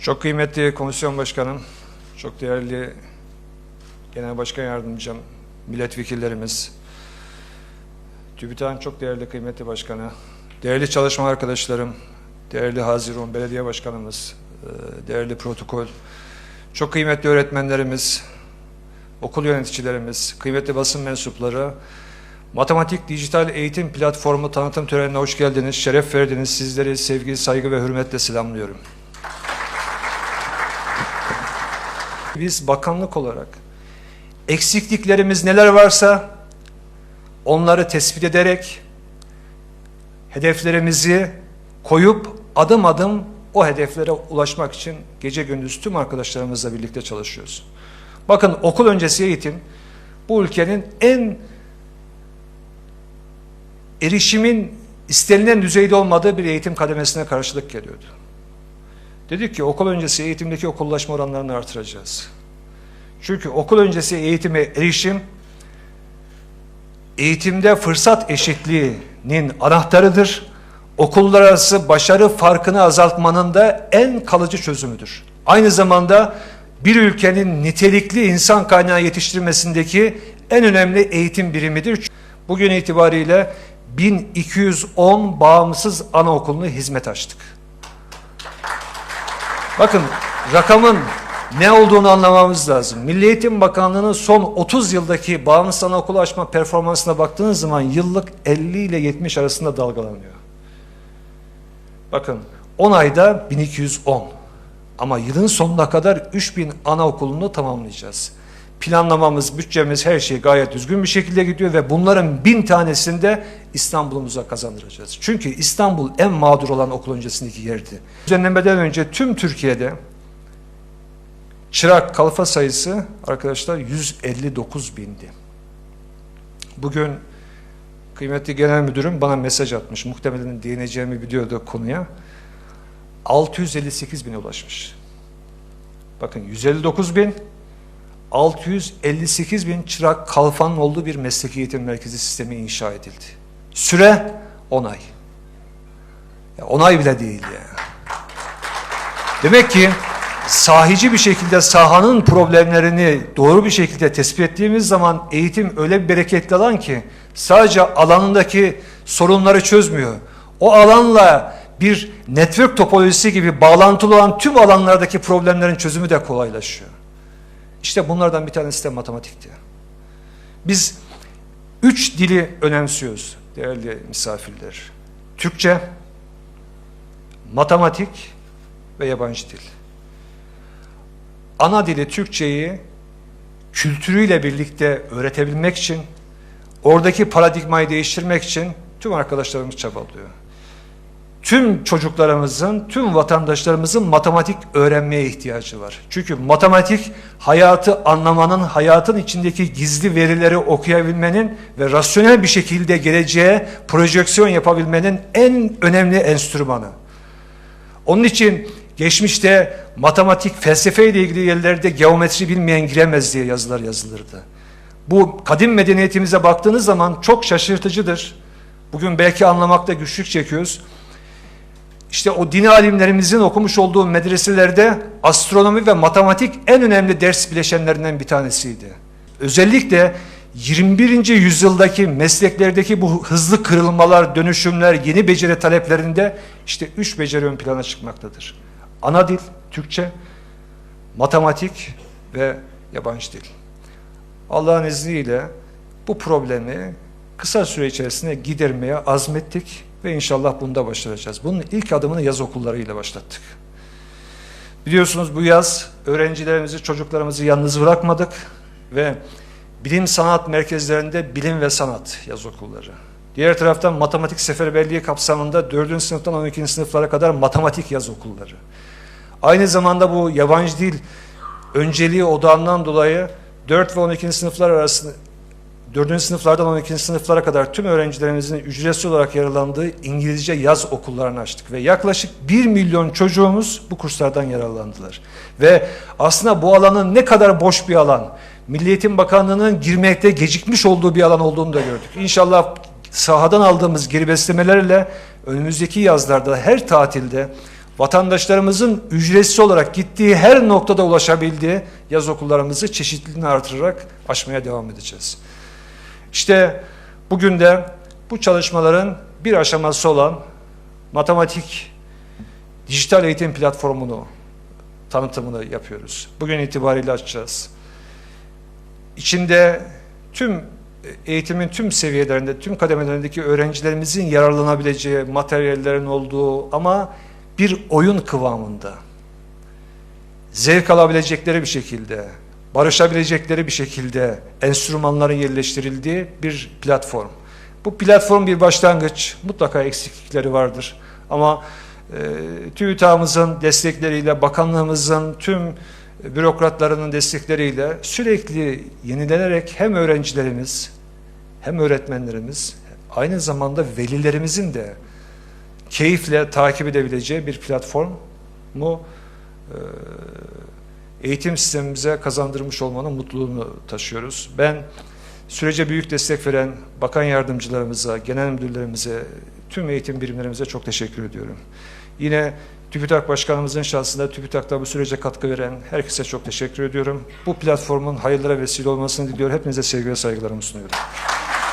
Çok kıymetli komisyon başkanım, çok değerli genel başkan yardımcım, milletvekillerimiz, TÜBİTAK'ın çok değerli kıymetli başkanı, değerli çalışma arkadaşlarım, değerli Haziran Belediye Başkanımız, e, değerli protokol, çok kıymetli öğretmenlerimiz, okul yöneticilerimiz, kıymetli basın mensupları, Matematik Dijital Eğitim Platformu tanıtım törenine hoş geldiniz, şeref verdiniz. Sizleri sevgi, saygı ve hürmetle selamlıyorum. Biz bakanlık olarak eksikliklerimiz neler varsa onları tespit ederek hedeflerimizi koyup adım adım o hedeflere ulaşmak için gece gündüz tüm arkadaşlarımızla birlikte çalışıyoruz. Bakın okul öncesi eğitim bu ülkenin en erişimin istenilen düzeyde olmadığı bir eğitim kademesine karşılık geliyordu. Dedik ki okul öncesi eğitimdeki okullaşma oranlarını artıracağız. Çünkü okul öncesi eğitime erişim eğitimde fırsat eşitliğinin anahtarıdır. Okullar arası başarı farkını azaltmanın da en kalıcı çözümüdür. Aynı zamanda bir ülkenin nitelikli insan kaynağı yetiştirmesindeki en önemli eğitim birimidir. Bugün itibariyle 1210 bağımsız anaokulunu hizmet açtık. Bakın rakamın ne olduğunu anlamamız lazım. Milli Eğitim Bakanlığı'nın son 30 yıldaki bağımsız anaokulu açma performansına baktığınız zaman yıllık 50 ile 70 arasında dalgalanıyor. Bakın 10 ayda 1210 ama yılın sonuna kadar 3000 anaokulunu tamamlayacağız. Planlamamız, bütçemiz her şey gayet düzgün bir şekilde gidiyor ve bunların bin tanesini de İstanbul'umuza kazandıracağız. Çünkü İstanbul en mağdur olan okul öncesindeki yerdi. Düzenlemeden önce tüm Türkiye'de çırak kalfa sayısı arkadaşlar 159 bindi. Bugün kıymetli genel müdürüm bana mesaj atmış. Muhtemelen değineceğimi biliyordu konuya. 658 bine ulaşmış. Bakın 159 bin 658 bin çırak kalfanın olduğu bir mesleki eğitim merkezi sistemi inşa edildi. Süre 10 ay. Ya 10 ay bile değil ya. Demek ki sahici bir şekilde sahanın problemlerini doğru bir şekilde tespit ettiğimiz zaman eğitim öyle bir bereketli alan ki sadece alanındaki sorunları çözmüyor. O alanla bir network topolojisi gibi bağlantılı olan tüm alanlardaki problemlerin çözümü de kolaylaşıyor. İşte bunlardan bir tanesi de matematikti. Biz üç dili önemsiyoruz değerli misafirler. Türkçe, matematik ve yabancı dil. Ana dili Türkçeyi kültürüyle birlikte öğretebilmek için, oradaki paradigmayı değiştirmek için tüm arkadaşlarımız çabalıyor tüm çocuklarımızın, tüm vatandaşlarımızın matematik öğrenmeye ihtiyacı var. Çünkü matematik hayatı anlamanın, hayatın içindeki gizli verileri okuyabilmenin ve rasyonel bir şekilde geleceğe projeksiyon yapabilmenin en önemli enstrümanı. Onun için geçmişte matematik, felsefe ile ilgili yerlerde geometri bilmeyen giremez diye yazılar yazılırdı. Bu kadim medeniyetimize baktığınız zaman çok şaşırtıcıdır. Bugün belki anlamakta güçlük çekiyoruz. İşte o din alimlerimizin okumuş olduğu medreselerde astronomi ve matematik en önemli ders bileşenlerinden bir tanesiydi. Özellikle 21. yüzyıldaki mesleklerdeki bu hızlı kırılmalar, dönüşümler, yeni beceri taleplerinde işte üç beceri ön plana çıkmaktadır. Ana dil, Türkçe, matematik ve yabancı dil. Allah'ın izniyle bu problemi kısa süre içerisinde gidermeye azmettik ve inşallah bunda başaracağız. Bunun ilk adımını yaz okullarıyla başlattık. Biliyorsunuz bu yaz öğrencilerimizi, çocuklarımızı yalnız bırakmadık ve bilim sanat merkezlerinde bilim ve sanat yaz okulları. Diğer taraftan matematik seferberliği kapsamında 4. sınıftan 12. sınıflara kadar matematik yaz okulları. Aynı zamanda bu yabancı dil önceliği odağından dolayı 4 ve 12. sınıflar arasında 4. sınıflardan 12. sınıflara kadar tüm öğrencilerimizin ücretsiz olarak yararlandığı İngilizce yaz okullarını açtık. Ve yaklaşık 1 milyon çocuğumuz bu kurslardan yararlandılar. Ve aslında bu alanın ne kadar boş bir alan, Milli Eğitim Bakanlığı'nın girmekte gecikmiş olduğu bir alan olduğunu da gördük. İnşallah sahadan aldığımız geri beslemelerle önümüzdeki yazlarda her tatilde vatandaşlarımızın ücretsiz olarak gittiği her noktada ulaşabildiği yaz okullarımızı çeşitliliğini artırarak açmaya devam edeceğiz. İşte bugün de bu çalışmaların bir aşaması olan matematik dijital eğitim platformunu tanıtımını yapıyoruz. Bugün itibariyle açacağız. İçinde tüm eğitimin tüm seviyelerinde, tüm kademelerindeki öğrencilerimizin yararlanabileceği materyallerin olduğu ama bir oyun kıvamında zevk alabilecekleri bir şekilde, barışabilecekleri bir şekilde enstrümanların yerleştirildiği bir platform. Bu platform bir başlangıç, mutlaka eksiklikleri vardır. Ama e, TÜBİTAK'ımızın destekleriyle, bakanlığımızın tüm bürokratlarının destekleriyle sürekli yenilenerek hem öğrencilerimiz hem öğretmenlerimiz aynı zamanda velilerimizin de keyifle takip edebileceği bir platformu e, eğitim sistemimize kazandırmış olmanın mutluluğunu taşıyoruz. Ben sürece büyük destek veren bakan yardımcılarımıza, genel müdürlerimize, tüm eğitim birimlerimize çok teşekkür ediyorum. Yine TÜBİTAK Başkanımızın şahsında TÜBİTAK'ta bu sürece katkı veren herkese çok teşekkür ediyorum. Bu platformun hayırlara vesile olmasını diliyorum. Hepinize sevgi ve saygılarımı sunuyorum.